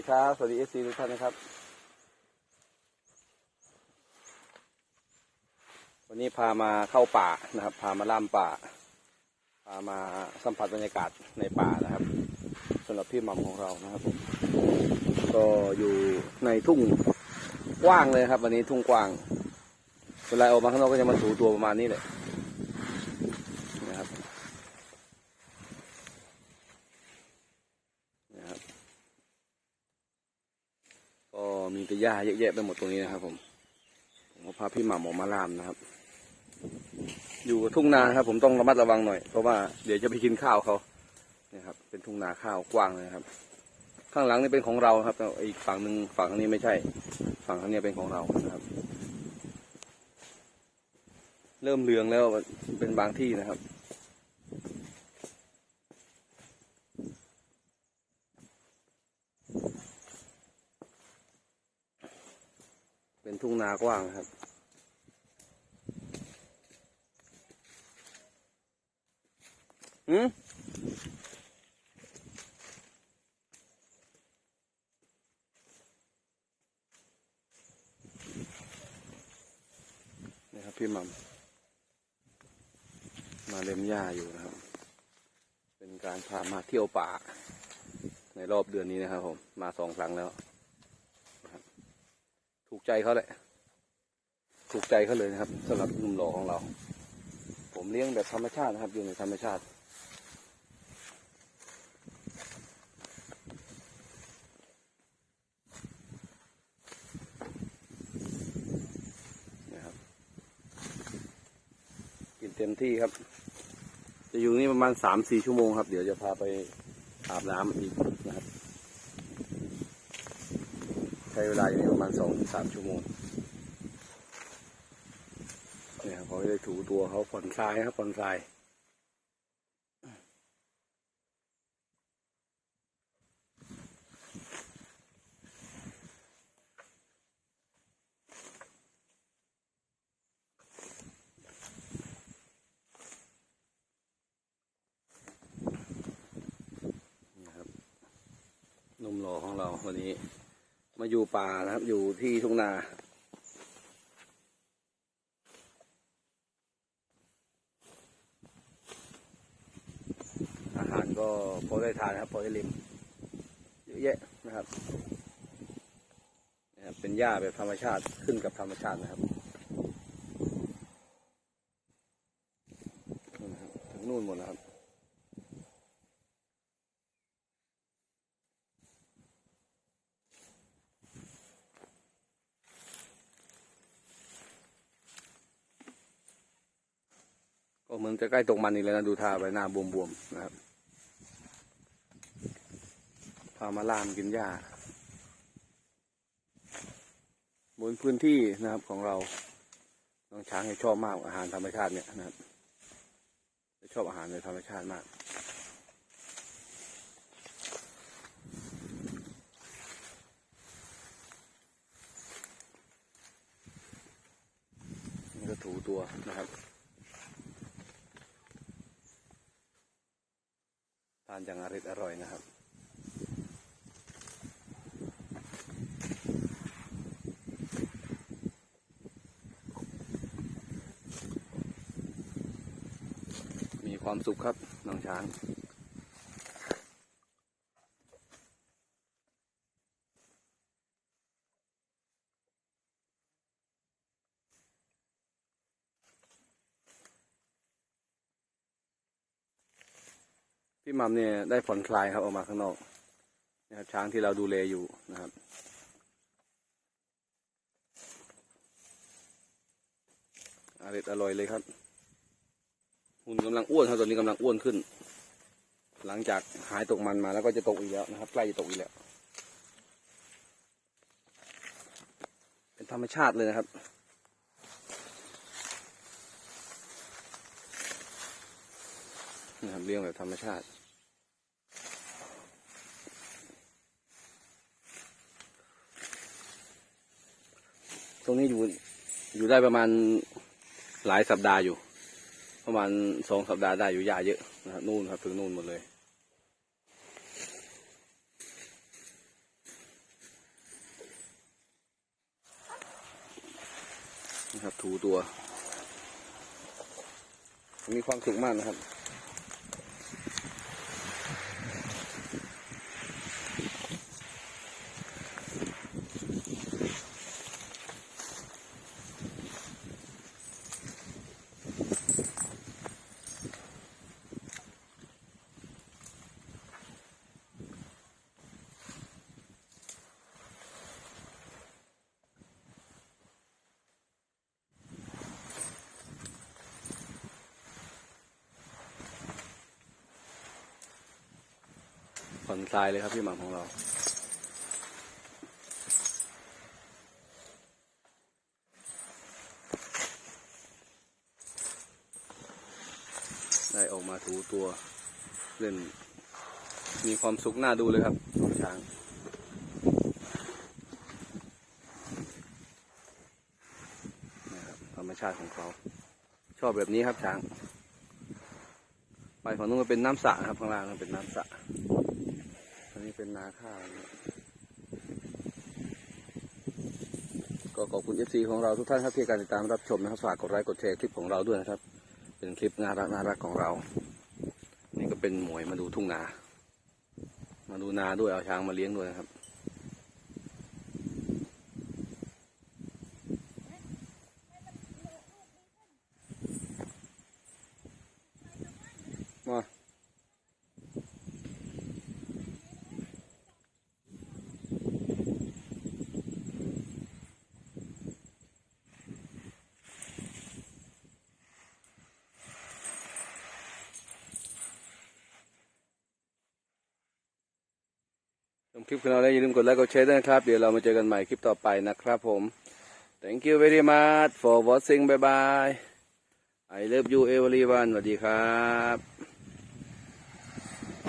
ดีครับ สวัสดีเอซีทุกท่านนะครับ วันนี้พามาเข้าป่านะครับ พามาล่ามป่า พามาสัมผัสบรรยากาศในป่านะครับสำหรับพี่หม่ำของเรานะครับผมก็อยู่ในทุ่งกว้างเลยครับ วันนี้ทุ่งกว้างเวลาออกมาข้างนอกก็จะมาถูตัวประมาณนี้เลยนะครับนะครับ ก็มีแต่ หญ้าเยอะแยะไปหมดตรงนี้นะครับ ผม ผมก็พาพี่หม่ำออกมาล่ามนะครับ อยู่ทุ่งนาครับ ผมต้องระมัดระวังหน่อย เพราะว่าเดี๋ยวจะไปกินข้าวเขาเนี่ยครับ เป็นทุ่งนาข้าวกว้างเลยครับ ข้างหลังนี่เป็นของเราครับอีกฝั่งหนึ่งฝั่งทางนี้ไม่ใช่ ฝั่งทางนี้เป็นของเรานะครับ เริ่มเลืองแล้วเป็นบางที่นะครับ เป็นทุ่งนากว้างครับ อืมนี่ครับพี่มัมมาเล็มหญ้าอยู่นะครับ เป็นการพามาเที่ยวป่า ในรอบเดือนนี้นะครับผม มาสองครั้งแล้ว ถูกใจเขาแหละ ถูกใจเขาเลยนะครับสำหรับหนุ่มหล่อของเรา ผมเลี้ยงแบบธรรมชาตินะครับ อยู่ในธรรมชาติ นะครับ กินเต็มที่ครับ จะอยู่นี่ประมาณสามสี่ชั่วโมงครับ เดี๋ยวจะพาไปอาบน้ำอีกนะครับ ช้เวลาอยู่ประมาณสองสามชั่วโมงเนี่ยเขาได้ถูตัวเขาผ่อนคลายครับผ่อนคลายนะครับนมหล่อของเราวันนี้ มาอยู่ป่านะครับ อยู่ที่ทุ่งนาอาหารก็พอได้ทานนะครับ พอได้ลิมเยอะแยะนะครับนะครับ เป็นหญ้าแบบธรรมชาติขึ้นกับธรรมชาตินะครับนู่นนะครับถึงนู่นหมดแล้วครับ เหมือนจะใกล้ตกมันอีกแล้วนะดูท่าใบหน้าบวมๆนะครับพามาล่ามกินหญ้าบนพื้นที่นะครับของเรา น้องช้างชอบมากอาหารธรรมชาติเนี่ยนะครับชอบอาหารในธรรมชาติมากนี่ก็ถูตัวนะครับานอย่างอริดอร่อยนะครับ มีความสุขครับน้องช้าง พี่มัมเนี่ยได้ผ่อนคลายครับออกมาข้างนอกนะครับช้างที่เราดูแลอยู่นะครับ อร่อยอร่อยเลยครับ หุ่นกำลังอ้วนครับตอนนี้กำลังอ้วนขึ้น หลังจากหายตกมันมาแล้วก็จะตกอีกแล้วนะครับ ใกล้จะตกอีกแล้ว เป็นธรรมชาติเลยนะครับนะครับเลี้ยงแบบธรรมชาติ รงนี้อยู่อยู่ได้ประมาณหลายสัปดาห์อยู่ ประมาณสองสัปดาห์ได้อยู่ยาเยอะนะครันู่นครับถึงนู่นหมดเลยนะครับถูตัว มีความสุขมากนะครับ ผ่อนคลายเลยครับพี่หม่ำของเรา ได้ออกมาถูตัวเล่น มีความสุขน่าดูเลยครับช้างนะครับธรรมชาติของเขา ชอบแบบนี้ครับช้าง ไปฝั่งนู้นก็เป็นน้ำสระครับข้างล่างนั่นเป็นน้ำสระ เป็นนาข้าวนะก็ขอบคุณเอฟซีของเราทุกท่านครับที่การติดตามรับชมนะครับฝากกดไลค์กดแชร์คลิปของเราด้วยนะครับ เป็นคลิปน่ารักน่ารักของเรา นี่ก็เป็นหมวยมาดูทุ่งนา มาดูนาด้วยเอาช้างมาเลี้ยงด้วยนะครับ ชมคลิปของเราแล้วอย่าลืมกดไลค์กดแชร์ด้วยนะครับ เดี๋ยวเรามาเจอกันใหม่คลิปต่อไปนะครับผม thank you very much for watching bye bye I love you everyone สวัสดีครับ